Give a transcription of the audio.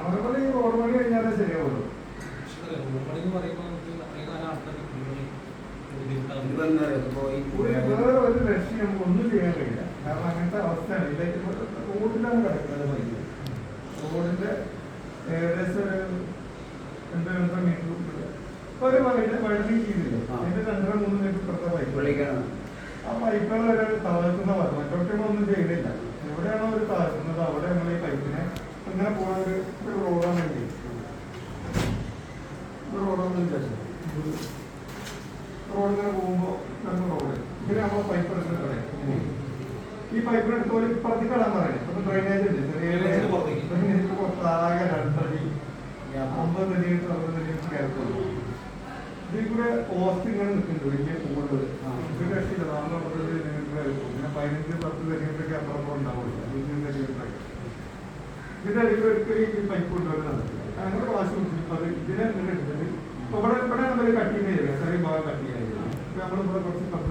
അവരെ പോലെ ഈ റോഡ് പണി കഴിഞ്ഞാലേ ശരിയാവുള്ളൂ. വേറെ ഒരു ലക്ഷ്യം ഒന്നും ചെയ്യാൻ കഴിയില്ല. കാരണം അങ്ങനത്തെ അവസ്ഥയാണ്. ഇതിലേക്ക് റോഡിലാണ് കിടക്കുന്നത് വൈകി റോഡിന്റെ ഏകദേശം ഒരു രണ്ട് രണ്ടര മീറ്റർ ഒരു വഴി വഴി ചെയ്തില്ല. അതിന്റെ രണ്ടര മൂന്ന് മീറ്റർ ഇപ്പുറത്തെ പൈപ്പ് ആ പൈപ്പുകൾ ഒരു താഴ്ത്തുന്ന പറഞ്ഞു ഒന്നും ഒരു ഒരു റോഡാണ് ഒരു റോഡാണെന്ന് നല്ല റോഡ് ഇങ്ങനെ പോകുമ്പോൾ രണ്ട് റോഡ്. ഇതിന് നമ്മൾ പൈപ്പ് എടുക്കുന്ന കളയും. ഈ പൈപ്പിനെടുത്ത് ഒരു ഇപ്പുറത്തേക്ക് ഇടാൻ പറയും. ഇപ്പൊ ഡ്രൈനേജ് ഉണ്ട് ഡ്രെയിനേജ് പുറത്താകെ രണ്ടടി അമ്പത് സെന്റിമീറ്റർ അറുപത് സെന്റിമീറ്റർ കയറുള്ളൂ ഇതിൽ കൂടെ പോസ്റ്റ് ഇങ്ങനെ നിൽക്കുന്നുണ്ട്. വലിയ കൂടുതൽ. ഒരു രക്ഷയില്ല നാല് അമ്പത് ആയിരിക്കും പിന്നെ പതിനഞ്ച് പത്ത് ഒക്കെ അപ്പുറം ഉണ്ടാവില്ല ഇരുപത് ഒക്കെ ഇതിന്റെ അടിയിൽ ഒരിക്കലും ഈ പൈപ്പ് കൊണ്ടുവരുന്നത് അങ്ങനെ ക്ലാസ് അത് ഇതിനെ എടുത്തിട്ട് ഇവിടെ